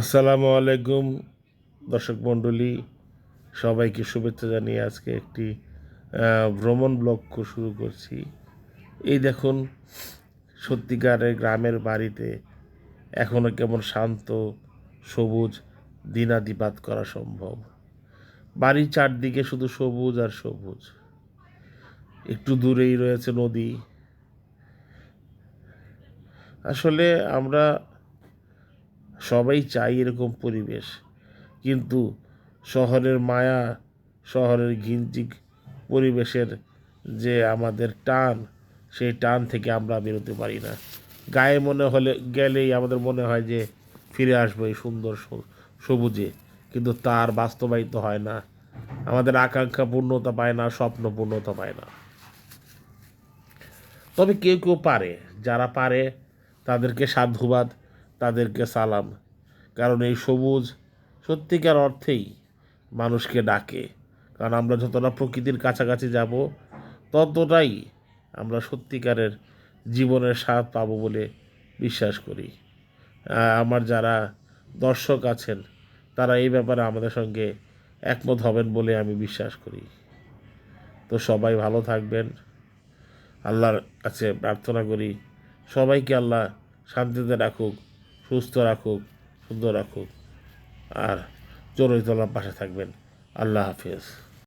আসসালামু আলাইকুম, দর্শক মণ্ডলী, সবাইকে শুভেচ্ছা জানিয়ে আজকে একটি ভ্রমণ ব্লগ শুরু করছি। এই দেখুন, সত্যিকারের গ্রামের বাড়িতে এখনও কেমন শান্ত, সবুজ, দিনাদিপাত করা সম্ভব। বাড়ির চারদিকে শুধু সবুজ আর সবুজ। একটু দূরেই রয়েছে নদী। আসলে আমরা সবাই চাই এরকম পরিবেশ। কিন্তু শহরের মায়া, শহরের ঘিঞ্চিক পরিবেশের যে আমাদের টান, সেই টান থেকে আমরা বেরোতে পারি না। গায়ে মনে হলে, গেলেই আমাদের মনে হয় যে ফিরে আসব এই সুন্দর সবুজে। কিন্তু তার বাস্তবায়িত হয় না। আমাদের আকাঙ্ক্ষা পূর্ণতা পায় না, স্বপ্ন পূর্ণতা পায় না। তবে কেউ কেউ পারে। যারা পারে, তাদেরকে সাধুবাদ তাদেরকে সালাম। কারণ এই সবুজ সত্যিকার অর্থেই মানুষকে ডাকে। কারণ আমরা যতটা প্রকৃতির কাছাকাছি যাব, ততটাই আমরা সত্যিকারের জীবনের স্বাদ পাবো বলে বিশ্বাস করি। আমার যারা দর্শক আছেন, তারা এই ব্যাপারে আমাদের সঙ্গে একমত হবেন বলে আমি বিশ্বাস করি। তো সবাই ভালো থাকবেন। আল্লাহর কাছে প্রার্থনা করি, সবাইকে আল্লাহ শান্তিতে রাখুক। সুস্থ রাখুক সুন্দর রাখুক। আর জরুরি তোলার পাশে থাকবেন। আল্লাহ হাফিজ।